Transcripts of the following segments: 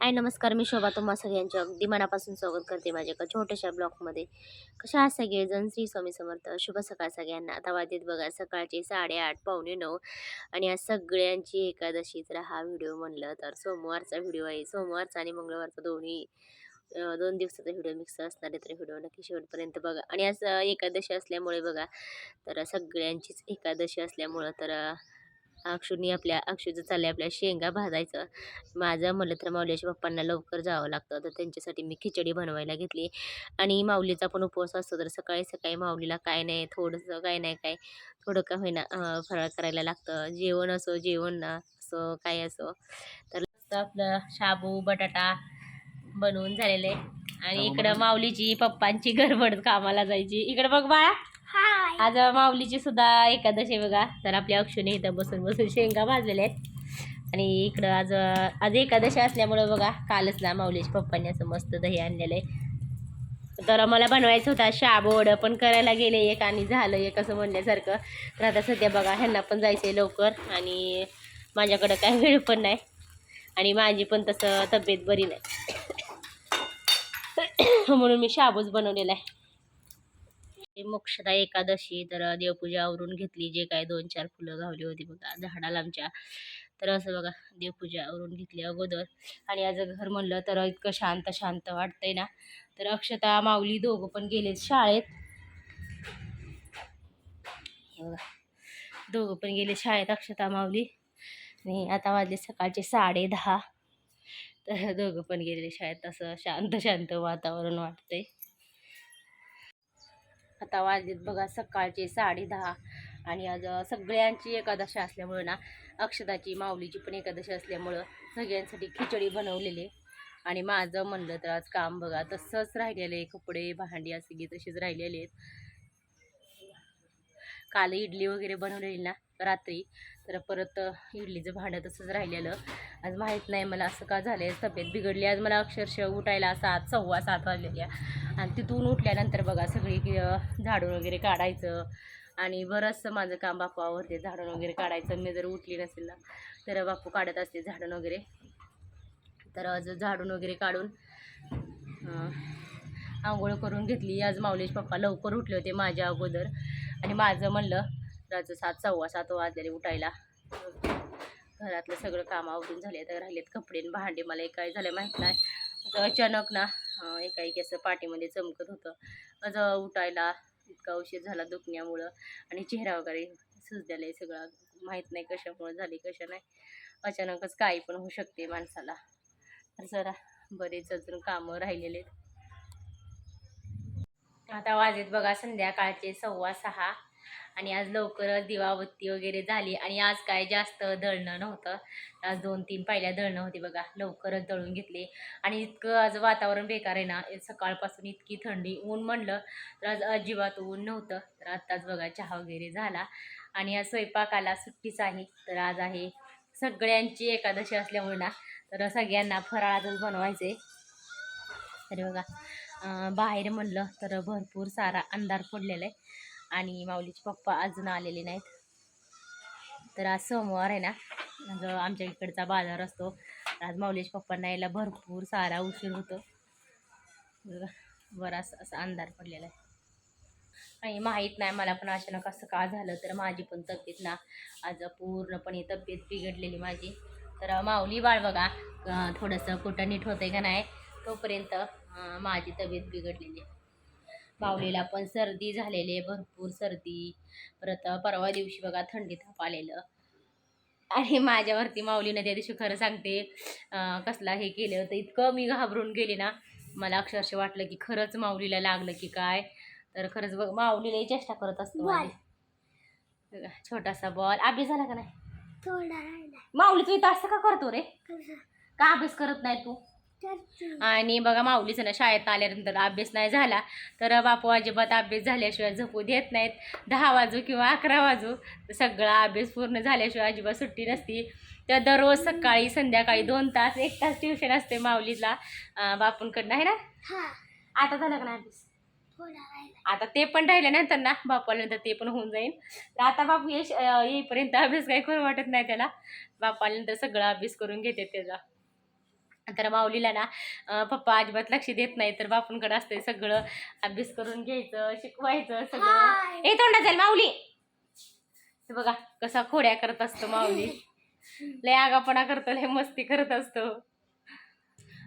हाय नमस्कार. मी शोभा तुम्हा सगळ्यांचे अगदी मनापासून स्वागत करते माझ्या एका छोट्याशा ब्लॉगमध्ये. कशा आहात सगळेजण? श्री स्वामी समर्थ. शुभ सकाळ सगळ्यांना. आता वाजत बघा सकाळचे साडेआठ पावणे नऊ. आणि आज सगळ्यांची एकादशी तर हा व्हिडिओ म्हणलं तर. सोमवारचा व्हिडिओ आहे. सोमवारचा आणि मंगळवारचा दोन्ही दोन दिवसाचा व्हिडिओ मिक्स असणार आहे तर व्हिडिओ नक्की शेवटपर्यंत बघा. आणि आज एकादशी असल्यामुळे बघा तर सगळ्यांचीच एकादशी असल्यामुळं तर अक्षुनी आपल्या अक्षूचं चाललंय आपल्या शेंगा भाजायचं. माझं म्हणलं तर माऊलीच्या पप्पांना लवकर जावं लागतं. तर त्यांच्यासाठी मी खिचडी बनवायला घेतली. आणि माऊलीचा पण उपवास असतो. तर सकाळी सकाळी माऊलीला काय नाही थोडंसं काय नाही काय थोडं का होईना फराळ करायला लागतं. जेवण असो जेवण ना असो काय असो. तर आपलं शाबू बटाटा बनवून झालेलं आहे. आणि इकडं माऊलीची पप्पांची गडबड कामाला जायची. इकडं बघ बाळा. आज माऊलीची सुद्धा एकादशी बघा. तर आपल्या अक्षुने इथं बसून बसून शेंगा भाजलेल्या आहेत. आणि इकडं आज आज एकादशी असल्यामुळं बघा कालच ना माऊलीच्या पप्पांनी असं मस्त दही आणलेलं आहे. तर मला बनवायचं होता शाबोड पण करायला गेले एक आणि झालं एक असं म्हणल्यासारखं तर आता सध्या बघा ह्यांना पण जायचं आहे लवकर. आणि माझ्याकडं काय वेळ पण नाही. आणि माझी पण तसं तब्येत बरी नाही. म्हणून मी शाबूच बनवलेला आहे. ते मोक्षदा एकादशी तर देवपूजा आवरून घेतली जे काय दोन चार फुलं गावली होती बघा झाडाला आमच्या. तर असं बघा देवपूजा आवरून घेतली अगोदर. आणि आज घर म्हणलं तर इतकं शांत शांत वाटतंय ना. तर अक्षता माऊली दोघं पण गेलेत शाळेत. दोघं पण गेले शाळेत अक्षता माऊली. आणि आता वाजले सकाळचे साडे दहा. तर दोघं पण गेलेले शाळेत असं शांत शांत वातावरण वाटतंय. आता वाजलेत बघा सकाळचे साडे दहा आणि आज सगळ्यांची एकादशी असल्यामुळं ना अक्षताची माऊलीची पण एकादशी असल्यामुळं सगळ्यांसाठी खिचडी बनवलेली. आणि माझं म्हणलं तर आज काम बघा तसंच राहिलेलं आहे कपडे भांडी असं की तशीच राहिलेले आहेत. काल इडली वगैरे बनवलेली ना रात्री. तर परत इडलीचं भांडं तसंच राहिलेलं. आज माहीत नाही मला असं का झालं आहे तब्येत बिघडली. आज मला अक्षरशः उठायला सात सव्वा सात वाजलेल्या आणि तिथून उठल्यानंतर बघा सगळी झाडून वगैरे काढायचं. आणि बरंचसं माझं काम बापू ते झाडून वगैरे काढायचं. मी जर उठली नसेल ना तर बापू काढत असते झाडून वगैरे. तर आज झाडून वगैरे काढून आंघोळ करून घेतली. आज माऊलीचे पप्पा लवकर उठले होते माझ्या अगोदर. आणि माझं म्हणलं राज सात सव्वा सात वाजलेले उठायला. घरातलं सगळं काम आवरून झाले तर राहिलेत कपडे आणि भांडे. मला एक काय झालं माहीत नाही. अचानक ना अं, एकाएकी असं पाठीमध्ये चमकत होतं. आज उठायला इतका उशीर झाला दुखण्यामुळं आणि चेहरा वगैरे सुजलेला आहे सगळं. माहीत नाही कशामुळं झाले कशा नाही. अचानकच काही पण होऊ शकते माणसाला. तर जरा बरेच अजून कामं राहिलेले आहेत. आता वाजेत बघा संध्याकाळचे सव्वा सहा. आणि आज लवकरच दिवाबत्ती वगैरे झाली आणि आज काय जास्त दळणं नव्हतं. आज दोन तीन पहिल्या दळणं होती बघा लवकरच दळून घेतले. आणि इतकं आज वातावरण बेकार आहे ना सकाळपासून इतकी थंडी ऊन म्हणलं तर आज अजिबात ऊन नव्हतं. तर आत्ताच बघा चहा वगैरे झाला. आणि आज स्वयंपाकाला सुट्टीच आहे. तर आज आहे सगळ्यांची एकादशी असल्यामुळे ना तर सगळ्यांना फराळातच बनवायचे तरी बघा बाहेर म्हणलं तर भरपूर सारा अंधार पडलेला आहे. आणि माऊलीचे पप्पा अजून आलेले नाहीत. तर आज सोमवार आहे ना जो आमच्या इकडचा बाजार असतो. आज माऊलीच्या पप्पांना यायला भरपूर सारा उशीर होतो. बराच असा अंधार पडलेला आहे. आणि माहीत नाही मला पण अचानक असं का झालं तर माझी पण तब्येत ना आज पूर्णपणे तब्येत बिघडलेली माझी. तर माऊली बाळ बघा थोडंसं कुठं नीट होतंय का नाही तोपर्यंत माझी तब्येत बिघडलेली आहे. माऊलीला पण सर्दी झालेली आहे भरपूर सर्दी. परत परवा दिवशी बघा थंडी ताप आलेलं. आणि माझ्यावरती माऊलीनं त्या दिवशी खरं सांगते कसला हे केलं होतं इतकं मी घाबरून गेले ना मला अक्षरशः वाटलं की खरंच माऊलीला लागलं की काय? तर खरंच बघ माऊलीलाही चेष्टा करत असतो छोटासा बॉल. अभ्यास झाला का नाही? माऊली तू इथं असं का करतो रे? का अभ्यास करत नाही तू? आणि बघा माऊलीचं ना शाळेत आल्यानंतर अभ्यास नाही झाला. तर बापू अजिबात अभ्यास झाल्याशिवाय झोपू देत नाहीत. दहा वाजू किंवा अकरा वाजू तर सगळा अभ्यास पूर्ण झाल्याशिवाय अजिबात सुट्टी नसती. तर दररोज सकाळी संध्याकाळी दोन तास एक तास ट्युशन असते माऊलीला. बापूंकडनं आहे ना? आता झालं का नाही अभ्यास? आता ते पण राहिल्यानंतर ना बापू आल्यानंतर ते पण होऊन जाईल तर आता बापू येश येईपर्यंत अभ्यास काही करू वाटत नाही त्याला. बापू आल्यानंतर सगळा अभ्यास करून घेते त्याचा. तर माऊलीला ना पप्पा अजिबात लक्ष देत नाही तर बापूंकडे असते सगळं अभ्यास करून घ्यायचं शिकवायचं सगळं. हाय. ए तोंडात जाईल माऊली. हे बघा कसा खोड्या करत असतो माऊली. लय आगापणा करतो लय मस्ती करत असतो.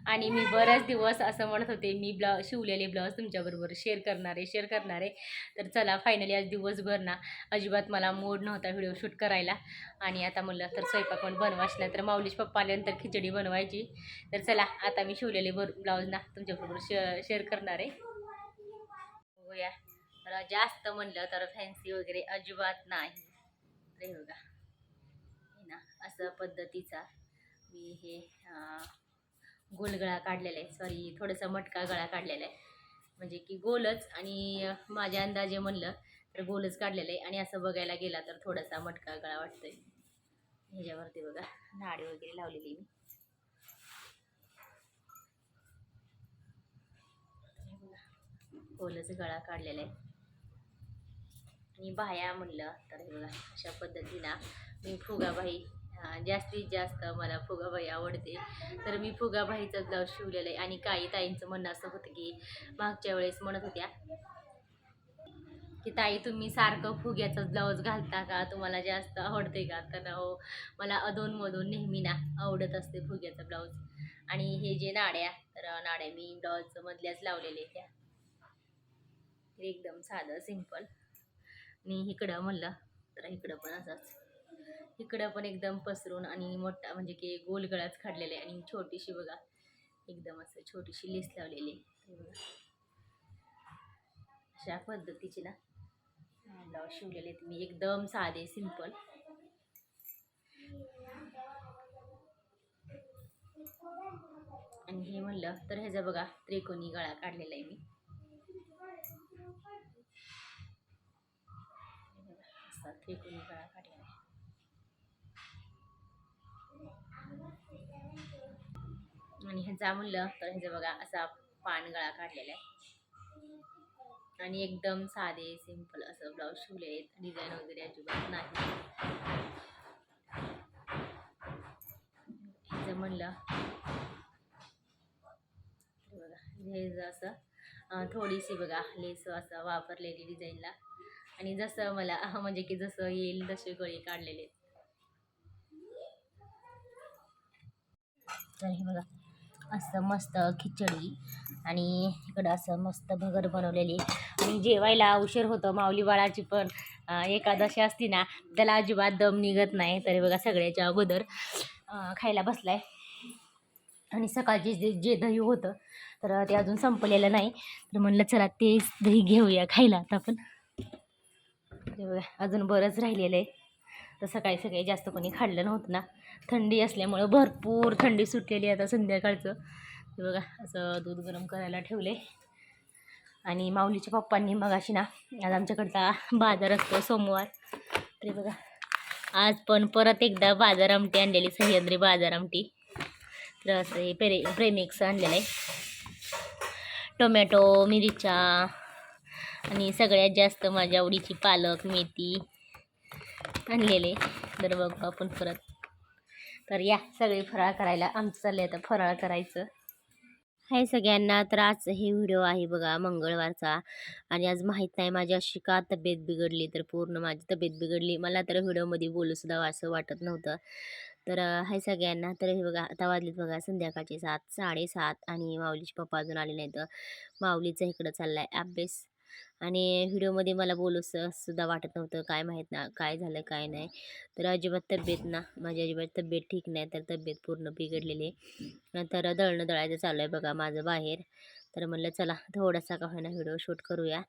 आणि मी बरेच दिवस असं म्हणत होते मी ब्ला शिवलेले ब्लाऊज तुमच्याबरोबर शेअर करणारे शेअर करणारे. तर चला फायनली आज दिवसभर ना अजिबात मला मूड नव्हता व्हिडिओ शूट करायला. आणि आता म्हणलं तर स्वयंपाक पण बनवायच नाही तर माऊलीश पप्पा आल्यानंतर खिचडी बनवायची. तर चला आता मी शिवलेले बर ब्लाऊज ना तुमच्याबरोबर शे शेअर करणार. आहे बघूया. मला जास्त म्हणलं तर फॅन्सी वगैरे अजिबात नाही. हे बघा. हे ना असं पद्धतीचा मी हे गोल गळा काढलेला आहे. सॉरी थोडासा मटका गळा काढलेला आहे. म्हणजे की गोलच आणि माझ्या अंदाजे म्हणलं तर गोलच काढलेलं आहे. आणि असं बघायला गेला तर थोडासा मटका गळा वाटतोय. ह्याच्यावरती बघा. नाडी वगैरे लावलेली मी. गोलच गळा काढलेला आहे. आणि बाह्या म्हणलं तर बघा अशा पद्धतीनं मी फुगाबाई जास्तीत जास्त मला फुगाबाई आवडते. तर मी फुगाबाईचं ब्लाऊज शिवलेलं आहे आणि काही ताईंचं म्हणणं असं होतं की मागच्या वेळेस म्हणत होत्या की ताई तुम्ही सारखं फुग्याचं ब्लाऊज घालता का? तुम्हाला जास्त आवडते का? तर हो मला अधूनमधून नेहमी ना आवडत असते फुग्याचं ब्लाऊज. आणि हे जे नाड्या तर नाड्या मी ब्लाऊज मधल्याच लावलेल्या त्या. एकदम साधं सिंपल. आणि इकडं म्हणलं तर इकडं पण असंच. इकडं पण एकदम पसरून आणि मोठा म्हणजे की गोल गळाच काढलेला आहे. आणि छोटीशी बघा एकदम असं छोटीशी लेस लावलेली आहे. अशा पद्धतीची ना. ब्लाऊज शिवलेले आहेत मी. एकदम साधे सिंपल. आणि हे म्हणलं तर ह्याचा बघा त्रिकोणी गळा काढलेला आहे मी. असा त्रिकोणी गळा काढलेला आहे आणि ह्याचा म्हणलं तर ह्याचा बघा असा पानगळा काढलेला आहे. आणि एकदम साधे सिंपल असं ब्लाऊज शिवले आहेत. डिझाईन वगैरे अजिबात नाही. ह्याचं म्हणलं. बघा हे असं थोडीशी बघा लेस असं वापरलेली डिझाईनला आणि जसं मला म्हणजे की जसं येईल तसे गळे काढलेले आहेत. तर हे बघा असं मस्त खिचडी आणि इकडं असं मस्त भगर बनवलेली. आणि जेवायला उशीर होतो माऊली बाळाची पण एकादशी असती ना त्याला अजिबात दम निघत नाही. तरी बघा सगळ्याच्या अगोदर खायला बसलाय. आणि सकाळचे जे जे दही होतं तर ते अजून संपलेलं नाही. तर म्हणलं चला तेच दही घेऊया खायला आता आपण ते बघा अजून बरंच राहिलेलं आहे. तर सकाळी सकाळी जास्त कोणी खाल्लं नव्हतं ना. थंडी असल्यामुळं भरपूर थंडी सुटलेली आता संध्याकाळचं. हे बघा असं दूध गरम करायला ठेवले आणि माऊलीच्या पप्पांनी मग अशी ना आज आमच्याकडचा बाजार असतो सोमवार. तरी बघा आज पण परत एकदा बाजार आमटी आणलेली सह्याद्री बाजार आमटी. तर असं हे पेरे प्रेमिक्स आणलेलं आहे. टोमॅटो मिरच्या आणि सगळ्यात जास्त माझ्या आवडीची पालक मेथी. आणलेले तर बघू आपण परत. तर या सगळे फराळ करायला. आमचं चाललं आता फराळ करायचं. हाय सगळ्यांना तर आज हे व्हिडिओ आहे बघा मंगळवारचा. आणि आज माहीत नाही माझी अशी का तब्येत बिघडली तर पूर्ण माझी तब्येत बिघडली. मला तर व्हिडिओमध्ये बोलूसुद्धा असं वाटत नव्हतं. तर हाय सगळ्यांना. तर हे बघा आता वाजलेत बघा संध्याकाळचे सात साडेसात. आणि माऊलीचे पप्पा अजून आले नाहीत. माऊलीचं इकडं चालला आहे अभ्यास. आणि व्हिडिओमध्ये मला बोलूस सुद्धा वाटत नव्हतं काय माहीत ना काय झालं काय नाही. तर अजिबात तब्येत ना माझी अजिबात तब्येत ठीक नाही तर तब्येत पूर्ण बिघडलेली आहे. तर दळणं दळायचं चालू आहे बघा माझं बाहेर. तर म्हणलं चला थोडासा का होईना व्हिडिओ शूट करूया.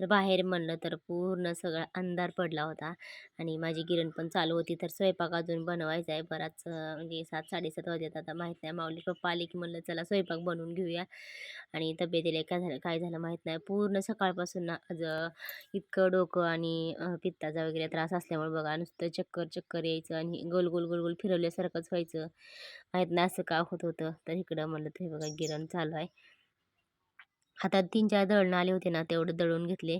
तर बाहेर म्हणलं तर पूर्ण सगळा अंधार पडला होता आणि माझी गिरण पण चालू होती. तर स्वयंपाक अजून बनवायचा आहे. बराच म्हणजे सात साडेसात वाजत आता माहीत नाही. माऊली पप्पा आले की म्हणलं चला स्वयंपाक बनवून घेऊया. आणि तब्येतीला काय झालं काय झालं माहीत नाही. पूर्ण सकाळपासून ना आज इतकं डोकं आणि पित्ताचा वगैरे त्रास असल्यामुळे बघा नुसतं चक्कर चक्कर यायचं आणि गोल गोल गोल गोल फिरवल्यासारखंच व्हायचं. माहीत नाही असं का होत होतं. तर इकडं म्हणलं तर बघा गिरण चालू आहे. हातात तीन चार दळणं आले होते ना तेवढं दळून घेतले.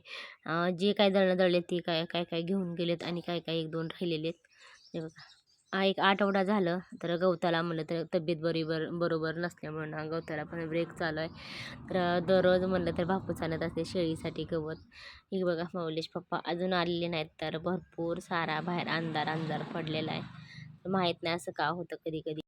जे काय दळणं दळले ते काय काय काय घेऊन गेलेत आणि काय काय एक दोन राहिलेले आहेत बघा. एक आठवडा झालं तर गवताला म्हणलं तर तब्येत बरोबर बरोबर नसल्यामुळं ना गवताला पण ब्रेक चालू आहे. तर दररोज म्हणलं तर बापूस आणत असते शेळीसाठी गवत. हे बघा माऊलेश पप्पा अजून आलेले नाहीत तर भरपूर सारा बाहेर अंधार अंधार पडलेला आहे. माहीत नाही असं का होतं कधी कधी.